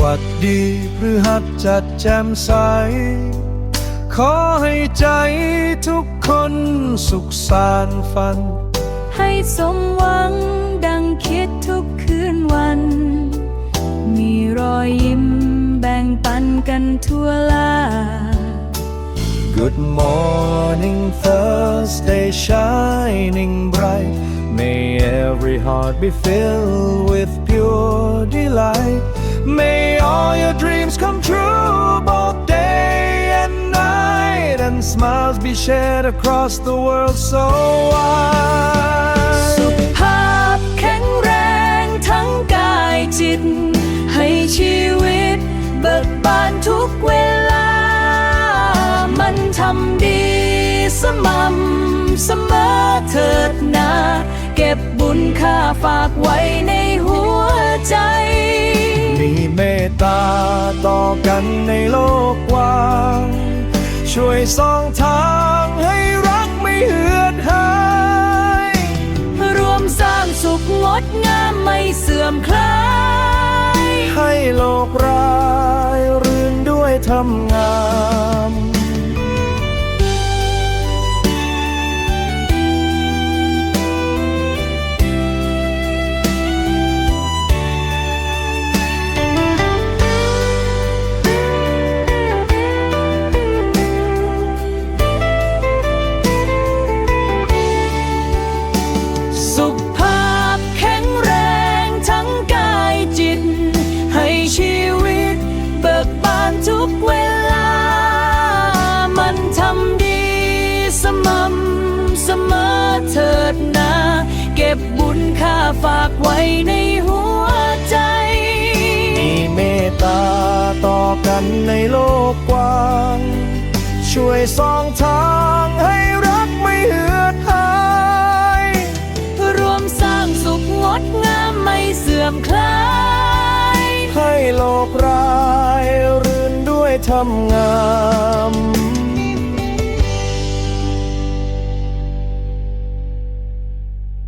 วัสดีพฤหัสจัดแจ่มใส ขอให้ใจทุกคนสุขสานฝัน ให้สมหวังดังคิดทุกคืนวัน มีรอยยิ้มแบ่งปันกันทั่วลา Good morning Thursday shining bright May every heart be filled with pure delight May all your dreams come true both day and night And smiles be shared across the world so wide สุขภาพแข็งแรงทั้งกายจิต ให้ชีวิตเบิกบานทุกเวลา มันทำดีสม่ำเสมอเถิดนา เก็บบุญค่าฝากไว้ใน ตตาต่อกันในโลกกว้าง ช่วยส่องทางให้รักไม่เหือดหาย รวมสร้างสุขงดงามไม่เสื่อมคลาย ให้โลกรายรื่นด้วยทำงาม จิต ให้ชีวิต เบิกบานทุกเวลา มันทำดีสม่ำเสมอเถิดนา เก็บบุญค่าฝากไว้ในหัวใจ มีเมตตาต่อกันในโลกกว้าง ช่วยส่องทางให้รักไม่เหือดหาย รวมสร้างสุขงดงามไม่เสื่อมคลายให้โลกรายรื่นด้วย ทำงาม